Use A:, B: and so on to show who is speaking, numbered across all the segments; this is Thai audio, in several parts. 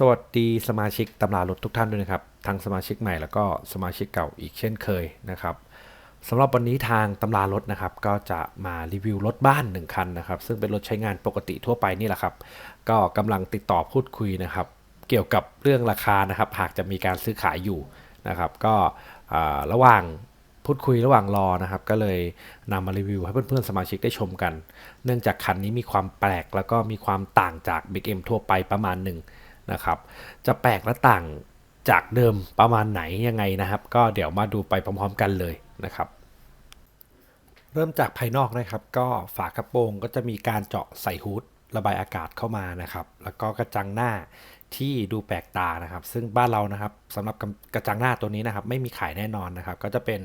A: สวัสดีสมาชิกตำรารถทุกท่านด้วยนะครับทั้งสมาชิกใหม่แล้วก็สมาชิกเก่าอีกเช่นเคยนะครับสำหรับวันนี้ทางตำรารถนะครับ ก็จะมารีวิวรถบ้าน 1 คันนะครับ ซึ่งเป็นรถใช้งานปกติทั่วไปนี่แหละครับ ก็กำลังติดต่อพูดคุยนะครับ เกี่ยวกับเรื่องราคานะครับ หากจะมีการซื้อขายอยู่นะครับ ก็ระหว่างพูดคุยระหว่างรอนะครับ ก็เลยนำมารีวิวให้เพื่อนๆสมาชิกได้ชมกัน เนื่องจากคันนี้มีความแปลกแล้วก็มีความต่างจาก Big M ทั่วไปประมาณหนึ่ง นะครับ จะแปลกและต่างจากเดิมประมาณไหนยังไงนะครับ ก็เดี๋ยวมาดูไปพร้อมๆกันเลยนะครับเริ่มจากภายนอกนะครับ ก็ฝากระโปรงก็จะมีการเจาะใส่ฮูดระบายอากาศเข้ามานะครับ แล้วก็กระจังหน้าที่ดูแปลกตานะครับ ซึ่งบ้านเรานะครับสำหรับกระจังหน้าตัวนี้นะครับ ไม่มีขายแน่นอนนะครับ ก็จะเป็น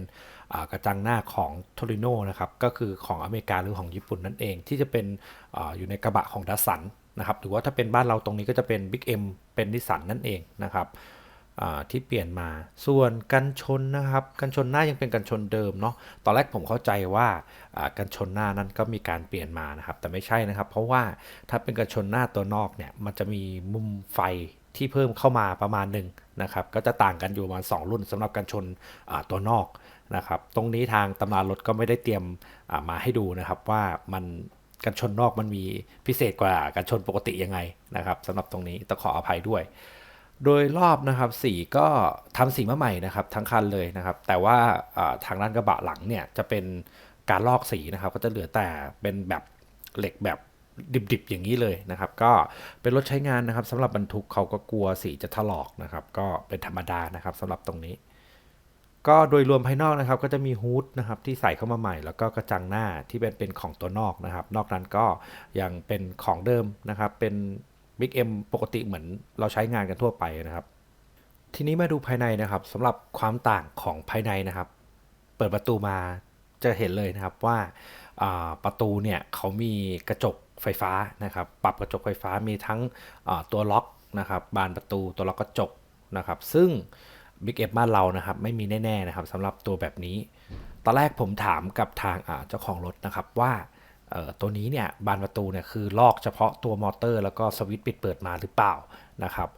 A: กระจังหน้าของโทริโนนะครับ ก็คือของอเมริกาหรือของญี่ปุ่นนั่นเอง ที่จะเป็นออยู่ในกระบะของดัสสัน นะครับหรือว่าถ้าเป็นบ้านเราตรงนี้ก็จะเป็น Big M เป็นนิสสันนั่นเองนะครับที่เปลี่ยนมาส่วนกันชนนะครับ กันชนหน้ายังเป็นกันชนเดิมเนาะตอนแรกผมเข้าใจว่ากันชนหน้านั้นก็มีการเปลี่ยนมานะครับ แต่ไม่ใช่นะครับ เพราะว่าถ้าเป็นกันชนหน้าตัวนอกเนี่ยมันจะมีมุมไฟที่เพิ่มเข้ามาประมาณหนึ่งนะครับ ก็จะต่างกันอยู่ประมาณ2รุ่นสำหรับกันชนตัวนอกนะครับ ตรงนี้ทางตำรารถก็ไม่ได้เตรียมมาให้ดูนะครับว่ามัน กันชนนอกมันมีพิเศษกว่ากันชนปกติยังไงนะครับสำหรับตรงนี้ต้องขออภัยด้วย โดยรอบนะครับสีก็ทำสีมาใหม่นะครับทั้งคันเลยนะครับ แต่ว่าทางด้านกระบะหลังเนี่ยจะเป็นการลอกสีนะครับ ก็จะเหลือแต่เป็นแบบเหล็กแบบดิบๆอย่างนี้เลยนะครับ ก็เป็นรถใช้งานนะครับสำหรับบรรทุกเขาก็กลัวสีจะถลอกนะครับ ก็เป็นธรรมดานะครับสำหรับตรงนี้ ก็โดยรวมภายนอกนะครับก็จะมีฮูดนะครับที่ใส่เข้ามาใหม่ แล้วก็กระจังหน้าที่เป็นเป็นของตัวนอกนะครับ นอกนั้นก็ยังเป็นของเดิมนะครับเป็น Big M ปกติเหมือนเราใช้งานกันทั่วไปนะครับ ทีนี้มาดูภายในนะครับสำหรับความต่างของภายในนะครับ เปิดประตูมาจะเห็นเลยนะครับว่าาประตูเนี่ยเขามีกระจกไฟฟ้านะครับ ปรับกระจกไฟฟ้ามีทั้งตัวล็อกนะครับ บานประตูตัวล็อกกระจกนะครับ ซึ่ง Big M บ้านเรานะครับ ไม่มีแน่ๆนะครับสำหรับตัวแบบนี้ ตอนแรกผมถามกับทางเจ้าของรถนะครับว่าตัวนี้เนี่ยบานประตูเนี่ยคือลอกเฉพาะตัวมอเตอร์ แล้วก็สวิตช์ปิดเปิดมาหรือเปล่านะครับ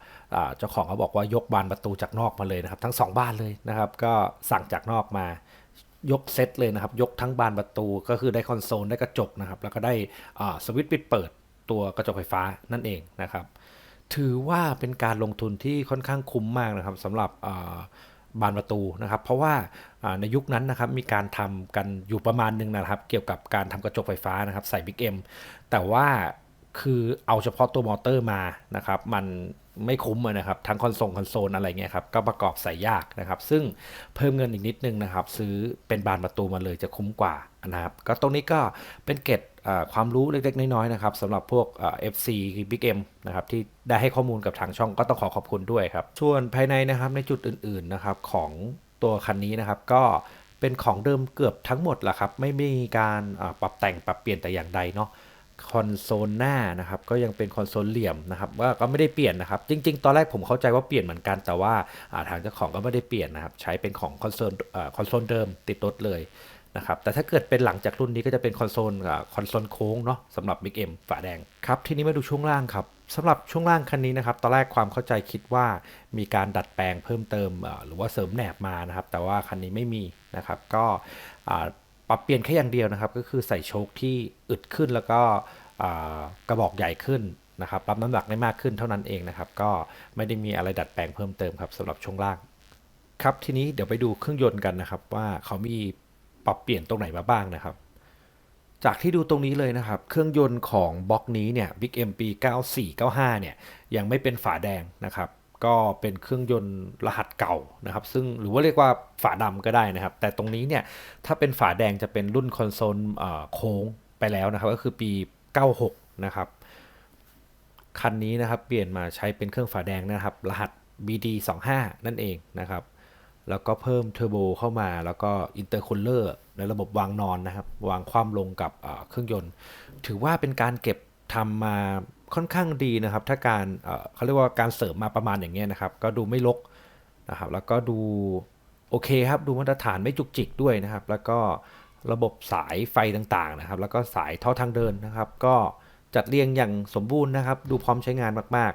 A: เจ้าของเขาบอกว่ายกบานประตูจากนอกมาเลยนะครับ ทั้งสองบานเลยนะครับ ก็สั่งจากนอกมายกเซตเลยนะครับ ยกทั้งบานประตูก็คือได้คอนโซลได้กระจกนะครับ แล้วก็ได้สวิตช์ปิดเปิดตัวกระจกไฟฟ้านั่นเองนะครับ ถือว่าเป็นการลงทุนที่ค่อนข้างคุ้มมากนะครับสำหรับบานประตูนะครับ เพราะว่าในยุคนั้นนะครับมีการทำกันอยู่ประมาณหนึงนะครับ เกี่ยวกับการทำกระจกไฟฟ้านะครับใส่ Big M แต่ว่าคือเอาเฉพาะตัวมอเตอร์มานะครับ มันไม่คุ้มอะนะครับ ทั้งคอนโซลคอนโซลอะไรเงี้ยครับก็ประกอบใส่ยากนะครับ ซึ่งเพิ่มเงินอีกนิดนึงนะครับ ซื้อเป็นบานประตูมาเลยจะคุ้มกว่านะครับ ก็ตรงนี้ก็เป็นเกร็ดอ่า ความรู้เล็ก ๆ น้อยๆนะครับสำหรับพวกเอ่า FC Big M นะครับที่ได้ให้ข้อมูลกับทางช่องก็ต้องขอขอบคุณด้วยครับส่วนภายในนะครับในจุดอื่นๆนะครับของตัวคันนี้นะครับก็เป็นของเดิมเกือบทั้งหมดแหละครับ ไม่มีการปรับแต่งปรับเปลี่ยนแต่อย่างใดเนาะคอนโซลหน้านะครับก็ยังเป็นคอนโซลเหลี่ยมนะครับว่าก็ไม่ได้เปลี่ยนนะครับ จริง ๆ ตอนแรกผมเข้าใจว่าเปลี่ยนเหมือนกันแต่ว่าาทางเจ้าของก็ไม่ได้เปลี่ยนนะครับ ใช้เป็นของคอนโซลคอนโซลเดิมติดรถเลย นะครับแต่ถ้าเกิดเป็นหลังจากรุ่นนี้ก็จะเป็นคอนโซลคอนโซลโค้งเนาะสำหรับ Big M ฝาแดงครับทีนี้มาดูช่วงล่างครับสำหรับช่วงล่างคันนี้นะครับตอนแรกความเข้าใจคิดว่ามีการดัดแปลงเพิ่มเติมหรือว่าเสริมแหนบมานะครับแต่ว่าคันนี้ไม่มีนะครับก็ปรับเปลี่ยนแค่อย่างเดียวนะครับก็คือใส่โชคที่อึดขึ้นแล้วก็กระบอกใหญ่ขึ้นนะครับรับน้ำหนักได้มากขึ้นเท่านั้นเองนะครับก็ไม่ได้มีอะไรดัดแปลงเพิ่มเติมครับสำหรับช่วงล่างครับทีนี้เดี๋ยวไปดูเครื่องยนต์กันนะครับว่าเขามี ปรับเปลี่ยนตรงไหนมาบ้างนะครับ จากที่ดูตรงนี้เลยนะครับ เครื่องยนต์ของบล็อกนี้เนี่ย Big M ปี 9495 เนี่ย ยังไม่เป็นฝาแดงนะครับ ก็เป็นเครื่องยนต์รหัสเก่านะครับ ซึ่งหรือว่าเรียกว่าฝาดำก็ได้นะครับ แต่ตรงนี้เนี่ย ถ้าเป็นฝาแดงจะเป็นรุ่นคอนโซลเอ่อโค้งไปแล้วนะครับ ก็คือปี 96 นะครับ คันนี้นะครับ เปลี่ยนมาใช้เป็นเครื่องฝาแดงนะครับ รหัส BD 25 นั่นเองนะครับ แล้วก็เพิ่มเทอร์โบเข้ามา แล้วก็อินเตอร์คูลเลอร์ในระบบวางนอนนะครับ วางคว่ำลงกับเครื่องยนต์ ถือว่าเป็นการเก็บทำมาค่อนข้างดีนะครับ ถ้าการเขาเรียกว่าการเสริมมาประมาณอย่างเงี้ยนะครับ ก็ดูไม่รกนะครับ แล้วก็ดูโอเคครับ ดูมาตรฐานไม่จุกจิกด้วยนะครับ แล้วก็ระบบสายไฟต่างๆนะครับ แล้วก็สายท่อทางเดินนะครับ ก็จัดเรียงอย่างสมบูรณ์นะครับ ดูพร้อมใช้งานมาก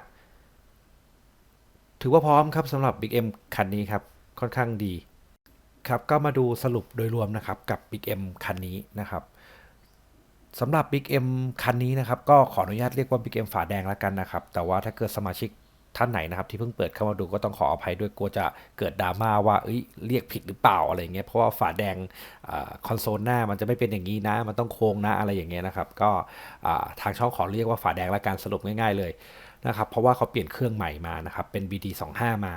A: ๆ ถือว่าพร้อมครับสำหรับ Big M คันนี้ครับ ค่อนข้างดีครับก็มาดูสรุปโดยรวมนะครับกับ Big M คันนี้นะครับสำหรับ Big M คันนี้นะครับก็ขออนุญาตเรียกว่า Big M ฝาแดงแล้วกันนะครับ แต่ว่าถ้าเกิดสมาชิกท่านไหนนะครับที่เพิ่งเปิดเข้ามาดูก็ต้องขออภัยด้วยกลัวจะเกิดดราม่าว่าเอ้ยเรียกผิดหรือเปล่าอะไรเงี้ยเพราะว่าฝาแดงคอนโซลหน้ามันจะไม่เป็นอย่างนี้นะ มันต้องโค้งนะอะไรอย่างเงี้ยนะครับก็ทางช่องขอเรียกว่าฝาแดงและการสรุปง่าย ๆเลยนะครับเพราะว่าเขาเปลี่ยนเครื่องใหม่มานะครับเป็น BD25 มา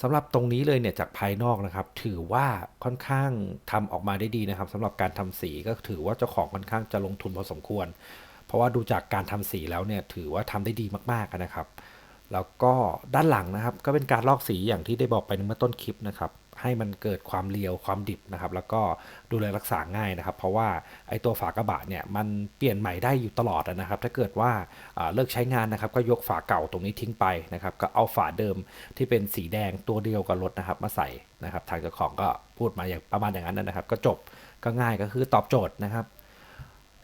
A: สำหรับตรงนี้เลยเนี่ยจากภายนอกนะครับ ถือว่าค่อนข้างทำออกมาได้ดีนะครับสำหรับการทำสีก็ถือว่าเจ้าของค่อนข้างจะลงทุนพอสมควร เพราะว่าดูจากการทำสีแล้วเนี่ยถือว่าทำได้ดีมากๆนะครับ แล้วก็ด้านหลังนะครับ ก็เป็นการลอกสีอย่างที่ได้บอกไปในเมื่อต้นคลิปนะครับ ให้มันเกิดความเรียวความดิบนะครับ แล้วก็ดูแลรักษาง่ายนะครับ เพราะว่าไอ้ตัวฝากระบะเนี่ยมันเปลี่ยนใหม่ได้อยู่ตลอดนะครับ ถ้าเกิดว่าเลิกใช้งานนะครับ ก็ยกฝาเก่าตรงนี้ทิ้งไปนะครับ ก็เอาฝาเดิมที่เป็นสีแดงตัวเดียวกับรถนะครับ มาใส่นะครับ ทางเจ้าของก็พูดมาอย่างประมาณอย่างนั้นนะครับ ก็จบก็ง่ายก็คือตอบโจทย์นะครับ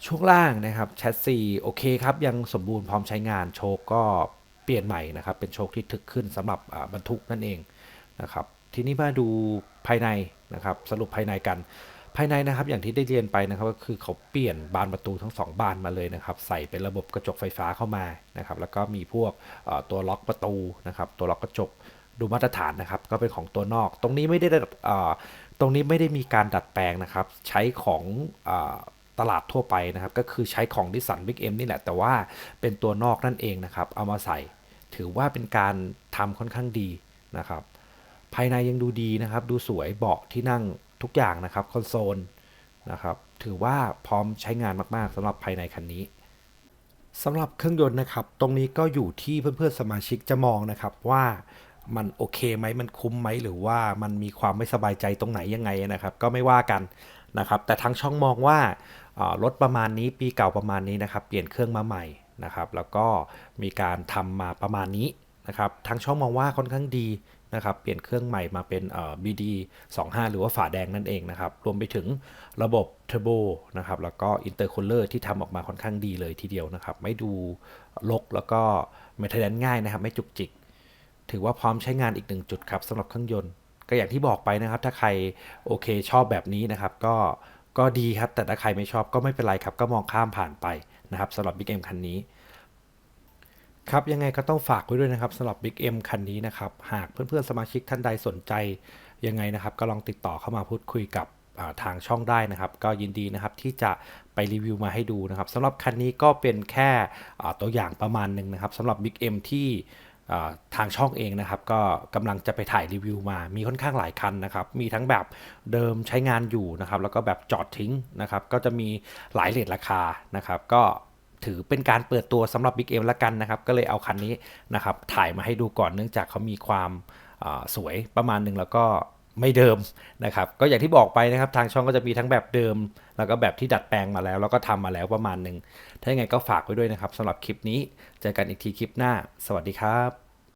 A: ช่วงล่างนะครับแชสซีโอเคครับ ยังสมบูรณ์พร้อมใช้งานโชคก็เปลี่ยนใหม่นะครับ เป็นโชคที่ถึกขึ้นสำหรับบรรทุกนั่นเองนะครับ ทีนี้มาดูภายในนะครับสรุปภายในกัน ภายในนะครับอย่างที่ได้เรียนไปนะครับก็คือเขาเปลี่ยนบานประตูทั้งสองบานมาเลยนะครับใส่เป็นระบบกระจกไฟฟ้าเข้ามานะครับแล้วก็มีพวกตัวล็อกประตูนะครับตัวล็อกกระจกดูมาตรฐานนะครับก็เป็นของตัวนอก ตรงนี้ไม่ได้ดัดเอ่อตรงนี้ไม่ได้มีการดัดแปลงนะครับ ใช้ของอตลาดทั่วไปนะครับ ก็คือใช้ของดิสันบิ๊กเอ็มนี่แหละ แต่ว่าเป็นตัวนอกนั่นเองนะครับ เอามาใส่ ถือว่าเป็นการทำค่อนข้างดีนะครับ ภายในยังดูดีนะครับ ดูสวยเบาะที่นั่งทุกอย่างนะครับคอนโซลนะครับ ถือว่าพร้อมใช้งานมากๆสำหรับภายในคันนี้สำหรับเครื่องยนต์นะครับ ตรงนี้ก็อยู่ที่เพื่อนๆสมาชิกจะมองนะครับว่ามันโอเคไหมมันคุ้มไหมหรือว่ามันมีความไม่สบายใจตรงไหนยังไงนะครับ ก็ไม่ว่ากันนะครับ แต่ทางช่องมองว่ารถประมาณนี้ปีเก่าประมาณนี้นะครับ เปลี่ยนเครื่องมาใหม่นะครับ แล้วก็มีการทำมาประมาณนี้นะครับทางช่องมองว่าค่อนข้างดี นะครับเปลี่ยนเครื่องใหม่มาเป็นเอ่อ BD 25หรือว่าฝาแดงนั่นเองนะครับ รวมไปถึงระบบเทอร์โบนะครับแล้วก็อินเตอร์คูลเลอร์ที่ทำออกมาค่อนข้างดีเลยทีเดียวนะครับ ไม่ดูลกแล้วก็เมทเทนง่ายนะครับ ไม่จุกจิก ถือว่าพร้อมใช้งานอีกหนึ่งจุดครับสำหรับเครื่องยนต์ ก็อย่างที่บอกไปนะครับ ถ้าใครโอเคชอบแบบนี้นะครับ ก็ก็ดีครับแต่ถ้าใครไม่ชอบก็ไม่เป็นไรครับก็มองข้ามผ่านไปนะครับสำหรับ Big M คันนี้ ครับยังไงก็ต้องฝากไว้ด้วยนะครับสำหรับ Big M คันนี้นะครับ หากเพื่อนๆสมาชิกท่านใดสนใจยังไงนะครับ ก็ลองติดต่อเข้ามาพูดคุยกับทางช่องได้นะครับ ก็ยินดีนะครับที่จะไปรีวิวมาให้ดูนะครับสำหรับคันนี้ก็เป็นแค่ตัวอย่างประมาณหนึ่งนะครับสำหรับ Big M ที่ทางช่องเองนะครับ ก็กำลังจะไปถ่ายรีวิวมา มีค่อนข้างหลายคันนะครับ มีทั้งแบบเดิมใช้งานอยู่นะครับ แล้วก็แบบจอดทิ้งนะครับ ก็จะมีหลายเลทราคานะครับ ก็ ถือเป็นการเปิดตัวสำหรับ Big M ละกันนะครับ ก็เลยเอาคันนี้นะครับถ่ายมาให้ดูก่อนเนื่องจากเขามีความสวยประมาณหนึ่งแล้วก็ไม่เดิมนะครับ ก็อย่างที่บอกไปนะครับ ทางช่องก็จะมีทั้งแบบเดิม แล้วก็แบบที่ดัดแปลงมาแล้ว แล้วก็ทำมาแล้วประมาณหนึ่งถ้าอย่างไงก็ฝากไว้ด้วยนะครับสำหรับคลิปนี้ เจอกันอีกทีคลิปหน้า สวัสดีครับ